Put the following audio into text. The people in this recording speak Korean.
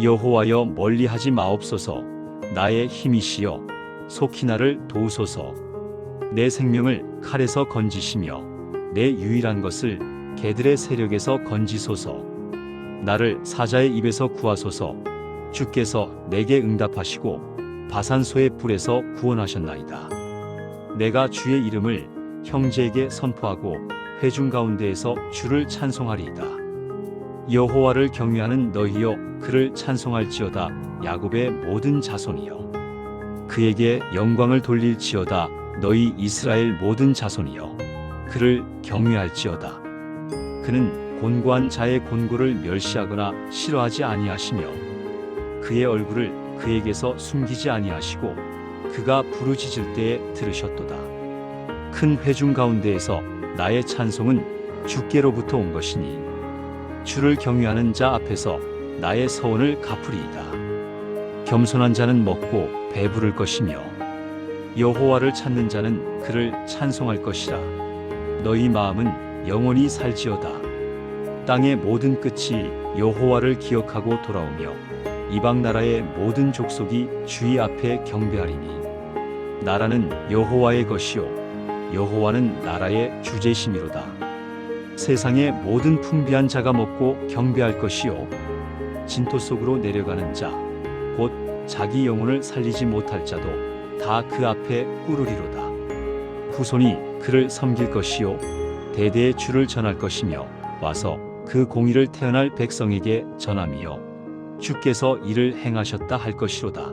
여호와여 멀리하지 마옵소서. 나의 힘이시여 속히 나를 도우소서. 내 생명을 칼에서 건지시며 내 유일한 것을 개들의 세력에서 건지소서. 나를 사자의 입에서 구하소서. 주께서 내게 응답하시고 바산소의 불에서 구원하셨나이다. 내가 주의 이름을 형제에게 선포하고 회중 가운데에서 주를 찬송하리이다 여호와를 경외하는 너희여 그를 찬송할지어다. 야곱의 모든 자손이여. 그에게 영광을 돌릴지어다. 너희 이스라엘 모든 자손이여. 그를 경외할지어다. 그는 곤고한 자의 곤고를 멸시하거나 싫어하지 아니하시며 그의 얼굴을 그에게서 숨기지 아니하시고 그가 부르짖을 때에 들으셨도다. 큰 회중 가운데에서 나의 찬송은 주께로부터 온 것이니 주를 경외하는 자 앞에서 나의 서원을 갚으리이다. 겸손한 자는 먹고 배부를 것이며 여호와를 찾는 자는 그를 찬송할 것이라. 너희 마음은 영원히 살지어다. 땅의 모든 끝이 여호와를 기억하고 돌아오며 이방 나라의 모든 족속이 주의 앞에 경배하리니 나라는 여호와의 것이요 여호와는 나라의 주제심이로다. 세상의 모든 풍비한 자가 먹고 경배할 것이요. 진토 속으로 내려가는 자 곧 자기 영혼을 살리지 못할 자도 다 그 앞에 꾸르리로다. 후손이 그를 섬길 것이요. 대대의 주를 전할 것이며 와서 그 공의를 태어날 백성에게 전함이요. 주께서 이를 행하셨다 할 것이로다